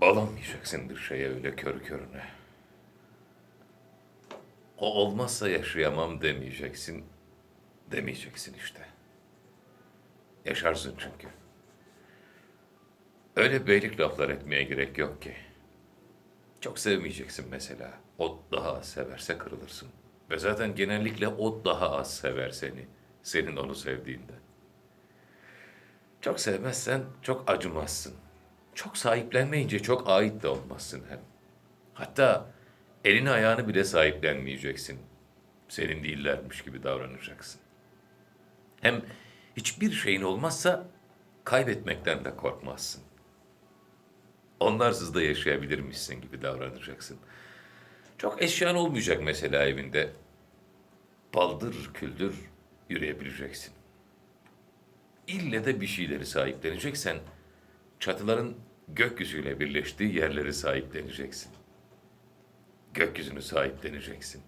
Olamayacaksın bir şeye öyle körü körüne. O olmazsa yaşayamam demeyeceksin. Demeyeceksin işte. Yaşarsın çünkü. Öyle beylik laflar etmeye gerek yok ki. Çok sevmeyeceksin mesela. O daha az severse kırılırsın. Ve zaten genellikle o daha az sever seni. Senin onu sevdiğinde. Çok sevmezsen çok acımazsın. Çok sahiplenmeyince çok ait de olmazsın hem. Hatta elini ayağını bile sahiplenmeyeceksin. Senin değillermiş gibi davranacaksın. Hem hiçbir şeyin olmazsa kaybetmekten de korkmazsın. Onlarsız da yaşayabilirmişsin gibi davranacaksın. Çok eşyan olmayacak mesela evinde. Baldır küldür yürüyebileceksin. İlle de bir şeyleri sahipleneceksen çatıların gökyüzüyle birleştiği yerleri sahipleneceksin. Gökyüzünü sahipleneceksin.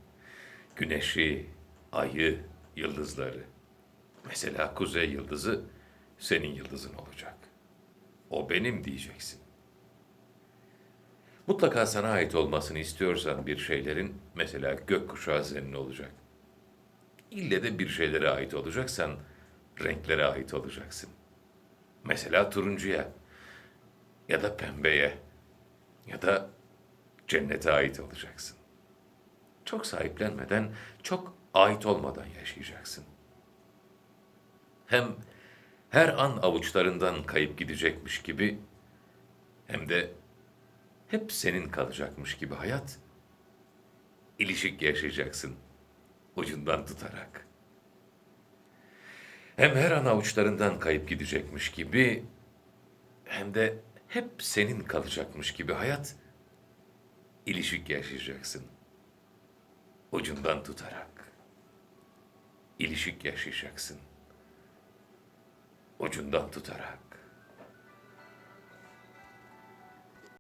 Güneşi, ayı, yıldızları. Mesela kuzey yıldızı senin yıldızın olacak. O benim diyeceksin. Mutlaka sana ait olmasını istiyorsan bir şeylerin mesela gökkuşağı senin olacak. İlle de bir şeylere ait olacaksan renklere ait olacaksın. Mesela turuncuya ya da pembeye ya da cennete ait olacaksın. Çok sahiplenmeden, çok ait olmadan yaşayacaksın. Hem her an avuçlarından kayıp gidecekmiş gibi hem de hep senin kalacakmış gibi hayat ilişik yaşayacaksın ucundan tutarak. Hem her an avuçlarından kayıp gidecekmiş gibi hem de hep senin kalacakmış gibi hayat ilişik yaşayacaksın. Ucundan tutarak. İlişik yaşayacaksın. Ucundan tutarak.